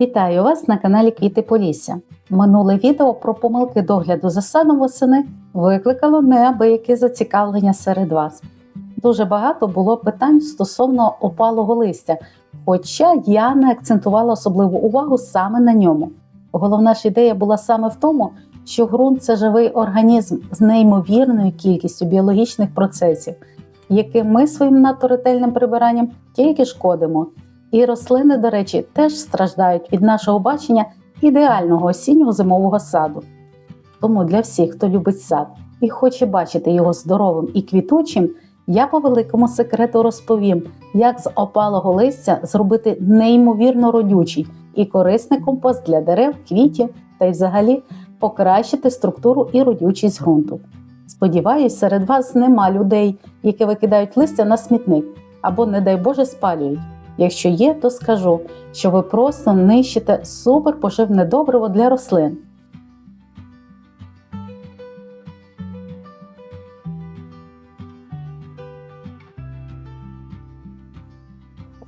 Вітаю вас на каналі Квіти Полісся. Минуле відео про помилки догляду за садом восени викликало неабияке зацікавлення серед вас. Дуже багато було питань стосовно опалого листя, хоча я не акцентувала особливу увагу саме на ньому. Головна ж ідея була саме в тому, що ґрунт це живий організм з неймовірною кількістю біологічних процесів, яким ми своїм надто ретельним прибиранням тільки шкодимо. І рослини, до речі, теж страждають від нашого бачення ідеального осіннього зимового саду. Тому для всіх, хто любить сад і хоче бачити його здоровим і квітучим, я по великому секрету розповім, як з опалого листя зробити неймовірно родючий і корисний компост для дерев, квітів та й взагалі покращити структуру і родючість ґрунту. Сподіваюсь, серед вас нема людей, які викидають листя на смітник або, не дай Боже, спалюють. Якщо є, то скажу, що ви просто нищите суперпоживне добриво для рослин.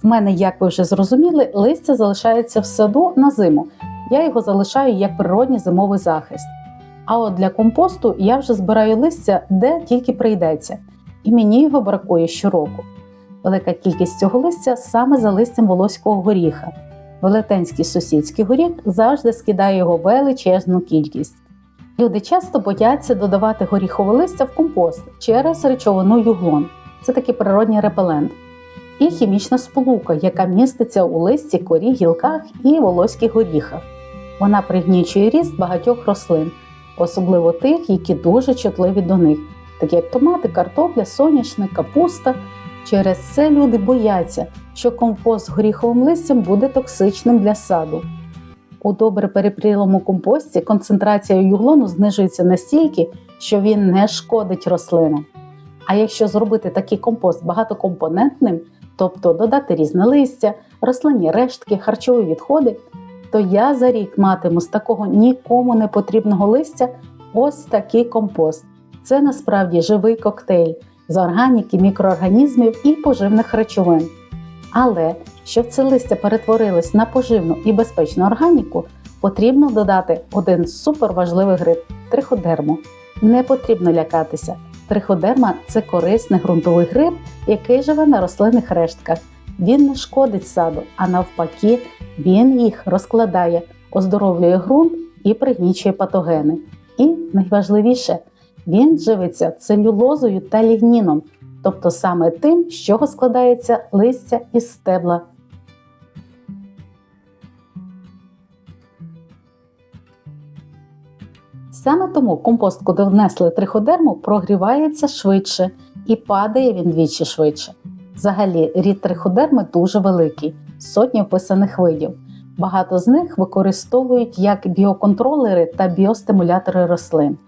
В мене, як ви вже зрозуміли, листя залишається в саду на зиму. Я його залишаю як природній зимовий захист. А от для компосту я вже збираю листя де тільки прийдеться, і мені його бракує щороку. Велика кількість цього листя саме за листям волоського горіха. Велетенський сусідський горіх завжди скидає його величезну кількість. Люди часто бояться додавати горіхове листя в компост через речовину юглон. Це такий природній репелент. І хімічна сполука, яка міститься у листі, корі, гілках і волоських горіхах. Вона пригнічує ріст багатьох рослин, особливо тих, які дуже чутливі до них, такі як томати, картопля, соняшник, капуста. Через це люди бояться, що компост з горіховим листям буде токсичним для саду. У добре перепрілому компості концентрація юглону знижується настільки, що він не шкодить рослинам. А якщо зробити такий компост багатокомпонентним, тобто додати різне листя, рослинні рештки, харчові відходи, то я за рік матиму з такого нікому не потрібного листя ось такий компост. Це насправді живий коктейль з органіки, мікроорганізмів і поживних речовин. Але щоб це листя перетворилось на поживну і безпечну органіку, потрібно додати один суперважливий гриб триходерму. Не потрібно лякатися. Триходерма це корисний ґрунтовий гриб, який живе на рослинних рештках. Він не шкодить саду, а навпаки, він їх розкладає, оздоровлює ґрунт і пригнічує патогени. І найважливіше, він живиться целюлозою та лігніном, тобто саме тим, з чого складається листя і стебла. Саме тому компост, куди внесли триходерму, прогрівається швидше і падає він двічі швидше. Взагалі, рід триходерми дуже великий, сотні вписаних видів. Багато з них використовують як біоконтролери та біостимулятори рослин.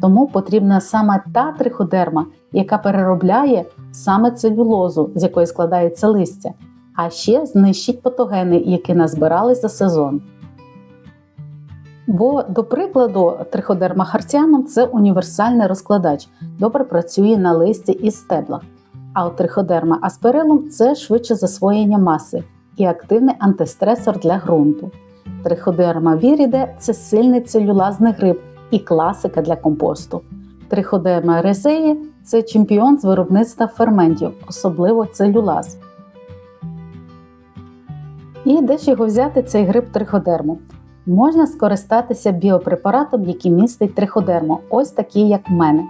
Тому потрібна саме та триходерма, яка переробляє саме целюлозу, з якої складається листя, а ще знищить патогени, які назбирались за сезон. Бо, до прикладу, триходерма харціанум це універсальний розкладач, добре працює на листі і стеблах. А от триходерма асперилум це швидше засвоєння маси і активний антистресор для ґрунту. Триходерма віріде це сильний целюлазний гриб і класика для компосту. Триходерма резеї це чемпіон з виробництва ферментів, особливо целюлаз. І де ж його взяти цей гриб триходерму? Можна скористатися біопрепаратом, який містить триходерму, ось такий, як в мене.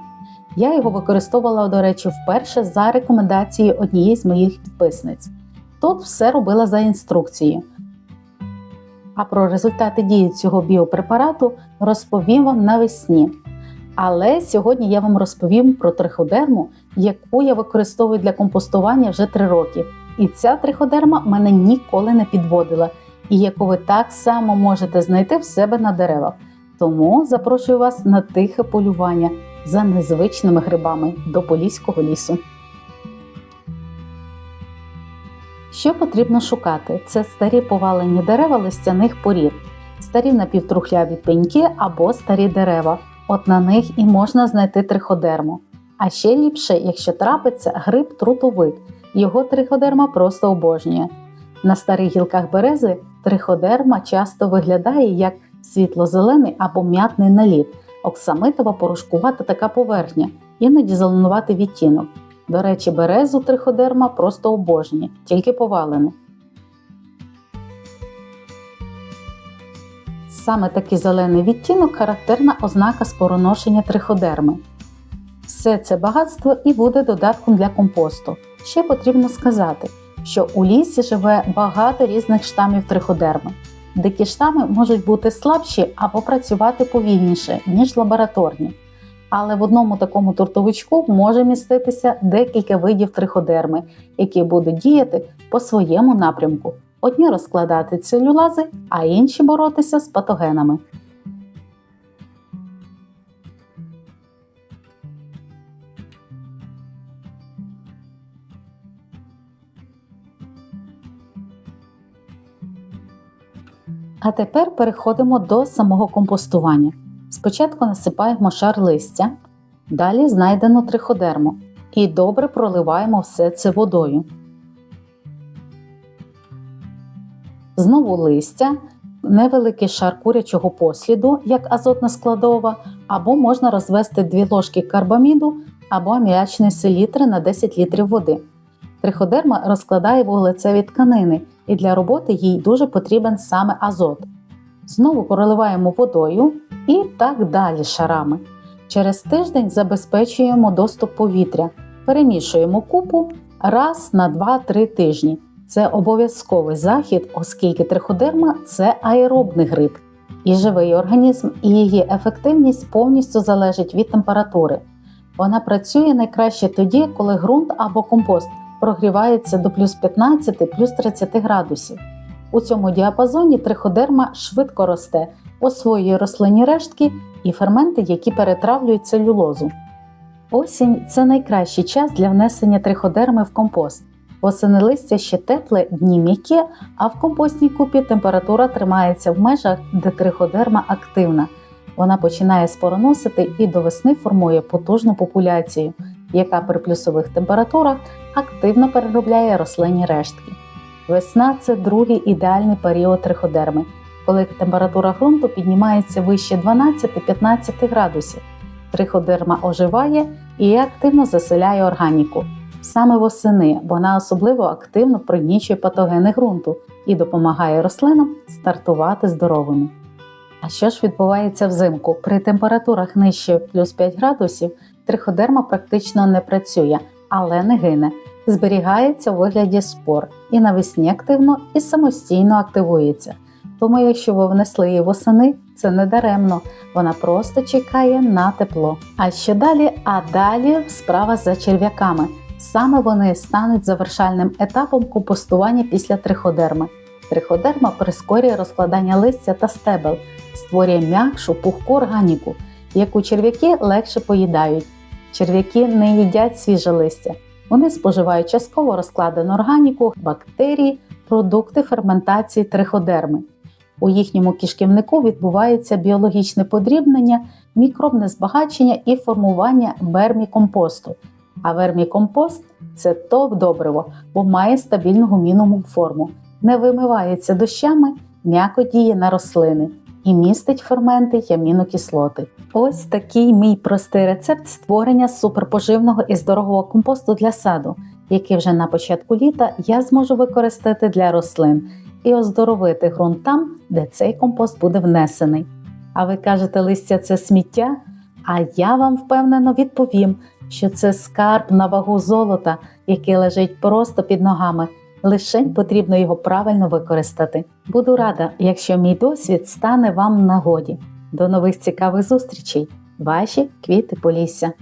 Я його використовувала, до речі, вперше за рекомендацією однієї з моїх підписниць. Тут все робила за інструкцією. А про результати дії цього біопрепарату розповім вам навесні. Але сьогодні я вам розповім про триходерму, яку я використовую для компостування вже 3 роки. І ця триходерма мене ніколи не підводила, і яку ви так само можете знайти в себе на деревах. Тому запрошую вас на тихе полювання за незвичними грибами до Поліського лісу. Що потрібно шукати? Це старі повалені дерева листяних порід, старі напівтрухляві пеньки або старі дерева. От на них і можна знайти триходерму. А ще ліпше, якщо трапиться гриб трутовик, його триходерма просто обожнює. На старих гілках берези триходерма часто виглядає як світло-зелений або м'ятний наліт, оксамитова порошкувата така поверхня, іноді зеленуватий відтінок. До речі, березу триходерма просто обожнює, тільки повалену. Саме такий зелений відтінок характерна ознака спороношення триходерми. Все це багатство і буде додатком для компосту. Ще потрібно сказати, що у лісі живе багато різних штамів триходерми. Дикі штами можуть бути слабші або працювати повільніше, ніж лабораторні. Але в одному такому тортовичку може міститися декілька видів триходерми, які будуть діяти по своєму напрямку. Одні розкладати целюлази, а інші боротися з патогенами. А тепер переходимо до самого компостування. Спочатку насипаємо шар листя, далі знайдено триходерму і добре проливаємо все це водою. Знову листя, невеликий шар курячого посліду, як азотна складова, або можна розвести 2 ложки карбаміду або аміачної селітри на 10 літрів води. Триходерма розкладає вуглецеві тканини, і для роботи їй дуже потрібен саме азот. Знову проливаємо водою і так далі шарами. Через тиждень забезпечуємо доступ повітря, перемішуємо купу раз на 2-3 тижні. Це обов'язковий захід, оскільки триходерма це аеробний гриб, і живий організм, і її ефективність повністю залежить від температури. Вона працює найкраще тоді, коли ґрунт або компост прогрівається до плюс 15 плюс 30 градусів. У цьому діапазоні триходерма швидко росте, освоює рослинні рештки і ферменти, які перетравлюють целюлозу. Осінь це найкращий час для внесення триходерми в компост. Восени листя ще тепле, дні м'які, а в компостній купі температура тримається в межах, де триходерма активна. Вона починає спороносити і до весни формує потужну популяцію, яка при плюсових температурах активно переробляє рослинні рештки. Весна це другий ідеальний період триходерми, коли температура ґрунту піднімається вище 12-15 градусів. Триходерма оживає і активно заселяє органіку. Саме восени вона особливо активно пригнічує патогени ґрунту і допомагає рослинам стартувати здоровими. А що ж відбувається взимку? При температурах нижче плюс 5 градусів триходерма практично не працює, але не гине, зберігається у вигляді спор і навесні активно і самостійно активується. Тому, якщо ви внесли її восени, це не даремно, вона просто чекає на тепло. А що далі? А далі справа за черв'яками. Саме вони стануть завершальним етапом компостування після триходерми. Триходерма прискорює розкладання листя та стебел, створює м'якшу пухку органіку, яку черв'яки легше поїдають. Черв'яки не їдять свіже листя, вони споживають частково розкладену органіку, бактерії, продукти ферментації триходерми. У їхньому кишківнику відбувається біологічне подрібнення, мікробне збагачення і формування вермікомпосту. А вермікомпост це топ-добриво, бо має стабільну гумінову форму, не вимивається дощами, м'яко діє на рослини і містить ферменти й амінокислоти. Ось такий мій простий рецепт створення суперпоживного і здорового компосту для саду, який вже на початку літа я зможу використати для рослин і оздоровити ґрунт там, де цей компост буде внесений. А ви кажете, листя це сміття? А я вам впевнено відповім, що це скарб на вагу золота, який лежить просто під ногами. Лишень потрібно його правильно використати. Буду рада, якщо мій досвід стане вам нагоді. До нових цікавих зустрічей! Ваші квіти Полісся!